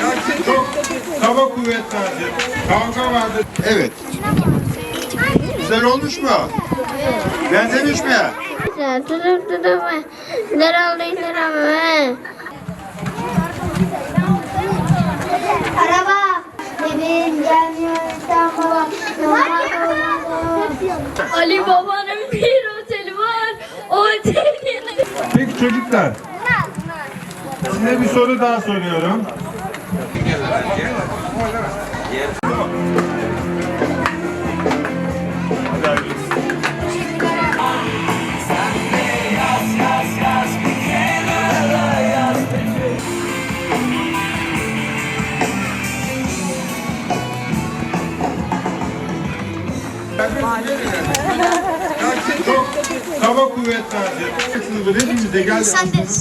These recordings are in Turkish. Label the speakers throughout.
Speaker 1: Gerçi çok kaba kuvvet vardır, kavga vardır. Evet. Güzel olmuş mu? Benzemiş mi?
Speaker 2: Tutup tutup lira lira mı? Araba. Bebeğim gelmiyor İstanbul'a.
Speaker 3: Ali babanın bir oteli var. O otelin
Speaker 1: Peki çocuklar, size bir soru daha soruyorum. Gerçi çok kaba kuvvet vardır. Sınıfı hepimize gel. De.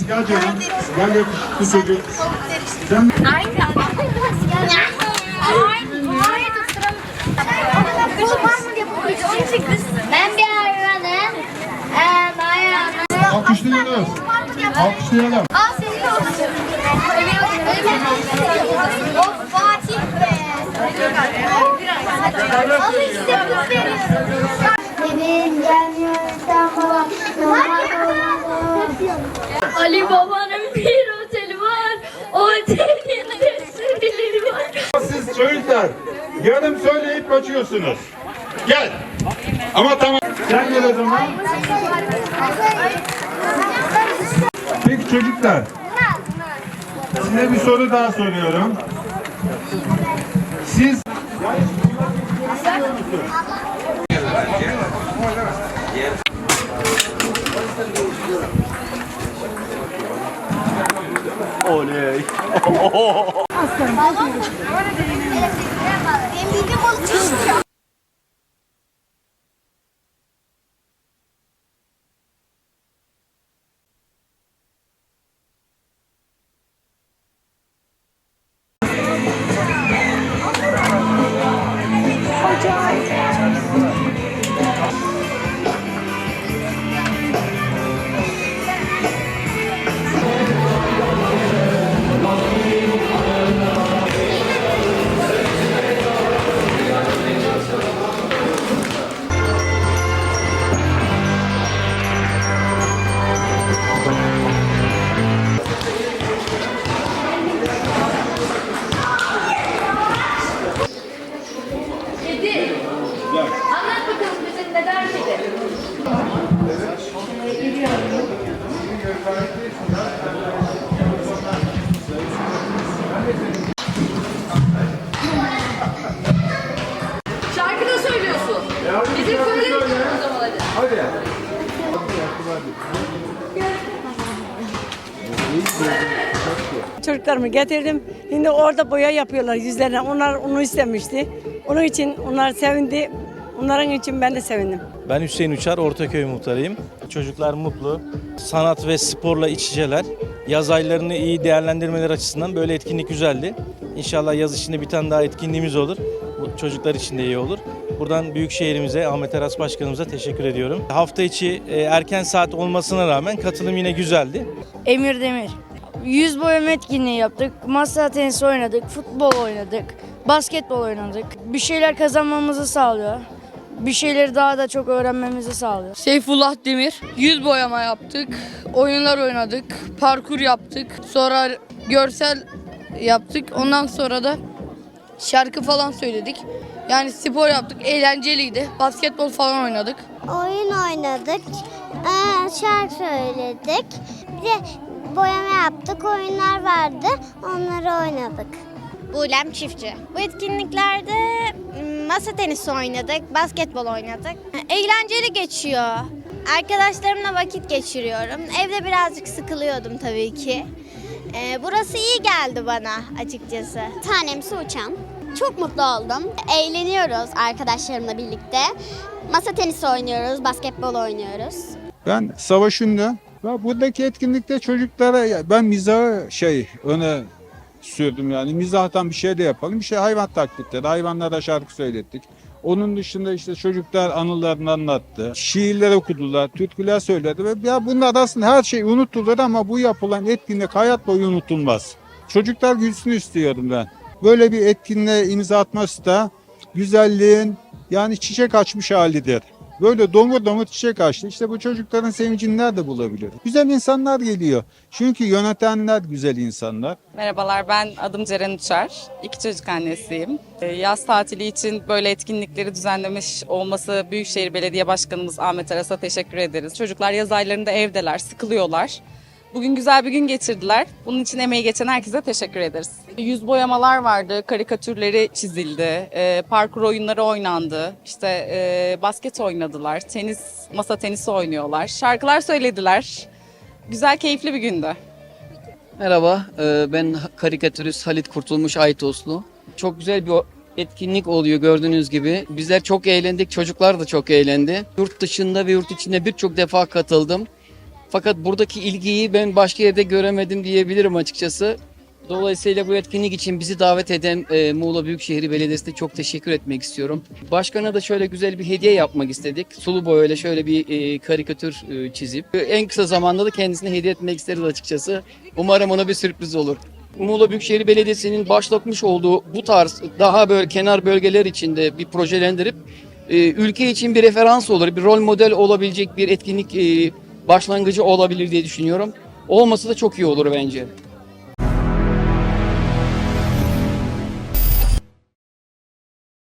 Speaker 1: Gel canım. Gel yakışıklı çocuk. Sen
Speaker 2: Ben bir hayvanım. Ee, hayvanım.
Speaker 1: alkışlıyoruz. Alkışlayalım.
Speaker 2: Aa senin olsun. Of Fatih be. Al işte bunu veriyorum. Bebeğim gelmiyor İstanbul'a.
Speaker 3: Ali babanın bir oteli var. Otelin resimleri var.
Speaker 1: Siz çocuklar yarım söyleyip kaçıyorsunuz. Gel. Ama tamam. Sen gel o zaman. Peki çocuklar. Size bir soru daha soruyorum. Siz
Speaker 2: En
Speaker 3: Şarkı da söylüyorsun. Bizim söyledik o zaman hadi.
Speaker 4: Çocuklarımı getirdim. Şimdi orada boya yapıyorlar yüzlerine. Onlar onu istemişti. Onun için onlar sevindi. Onların için ben de sevindim.
Speaker 5: Ben Hüseyin Uçar, Ortaköy muhtarıyım. Çocuklar mutlu, sanat ve sporla iç içeler. Yaz aylarını iyi değerlendirmeler açısından böyle etkinlik güzeldi. İnşallah yaz içinde bir tane daha etkinliğimiz olur. Bu çocuklar için de iyi olur. Buradan Büyükşehir'imize, Ahmet Aras Başkanımıza teşekkür ediyorum. Hafta içi e, erken saat olmasına rağmen katılım yine güzeldi.
Speaker 6: Emir Demir. Yüz boyama etkinliği yaptık. Masa tenisi oynadık. Futbol oynadık. Basketbol oynadık. Bir şeyler kazanmamızı sağlıyor. Bir şeyleri daha da çok öğrenmemizi sağlıyor.
Speaker 7: Seyfullah Demir. Yüz boyama yaptık. Oyunlar oynadık. Parkur yaptık. Sonra görsel yaptık. Ondan sonra da şarkı falan söyledik. Yani spor yaptık. Eğlenceliydi. Basketbol falan oynadık.
Speaker 2: Oyun oynadık. Ee, şarkı söyledik. Bir de boyama yaptık. Oyunlar vardı. Onları oynadık. Bulem Çiftçi. Bu etkinliklerde masa tenisi oynadık, basketbol oynadık. Eğlenceli geçiyor. Arkadaşlarımla vakit geçiriyorum. Evde birazcık sıkılıyordum tabii ki. Ee, burası iyi geldi bana açıkçası. Tanem su uçan. Çok mutlu oldum. Eğleniyoruz arkadaşlarımla birlikte. Masa tenisi oynuyoruz, basketbol oynuyoruz.
Speaker 8: Ben Savaş Ünlü. Buradaki etkinlikte çocuklara ben mizahı şey öne sürdüm yani mizahtan bir şey de yapalım. Bir şey hayvan taklitleri, hayvanlara şarkı söylettik. Onun dışında işte çocuklar anılarını anlattı. Şiirler okudular, türküler söyledi ve ya bunlar aslında her şey unutulur ama bu yapılan etkinlik hayat boyu unutulmaz. Çocuklar gülsün istiyorum ben. Böyle bir etkinliğe imza atması da güzelliğin yani çiçek açmış halidir. Böyle domur domur çiçek açtı. İşte bu çocukların sevincini nerede bulabilir? Güzel insanlar geliyor. Çünkü yönetenler güzel insanlar.
Speaker 9: Merhabalar ben adım Ceren Uçar. İki çocuk annesiyim. Ee, Yaz tatili için böyle etkinlikleri düzenlemiş olması Büyükşehir Belediye Başkanımız Ahmet Aras'a teşekkür ederiz. Çocuklar yaz aylarında evdeler, sıkılıyorlar. Bugün güzel bir gün geçirdiler. Bunun için emeği geçen herkese teşekkür ederiz. Yüz boyamalar vardı, karikatürleri çizildi, e, parkur oyunları oynandı, işte e, basket oynadılar, tenis, masa tenisi oynuyorlar, şarkılar söylediler. Güzel, keyifli bir gündü.
Speaker 10: Merhaba, e, ben karikatürist Halit Kurtulmuş Aytoslu. Çok güzel bir etkinlik oluyor gördüğünüz gibi. Bizler çok eğlendik, çocuklar da çok eğlendi. Yurt dışında ve yurt içinde birçok defa katıldım. Fakat buradaki ilgiyi ben başka yerde göremedim diyebilirim açıkçası. Dolayısıyla bu etkinlik için bizi davet eden e, Muğla Büyükşehir Belediyesi'ne çok teşekkür etmek istiyorum. Başkana da şöyle güzel bir hediye yapmak istedik. Sulu boyayla şöyle bir e, karikatür e, çizip en kısa zamanda da kendisine hediye etmek isteriz açıkçası. Umarım ona bir sürpriz olur. Muğla Büyükşehir Belediyesi'nin başlatmış olduğu bu tarz daha böyle kenar bölgeler içinde bir projelendirip e, ülke için bir referans olur, bir rol model olabilecek bir etkinlik e, başlangıcı olabilir diye düşünüyorum. Olması da çok iyi olur bence.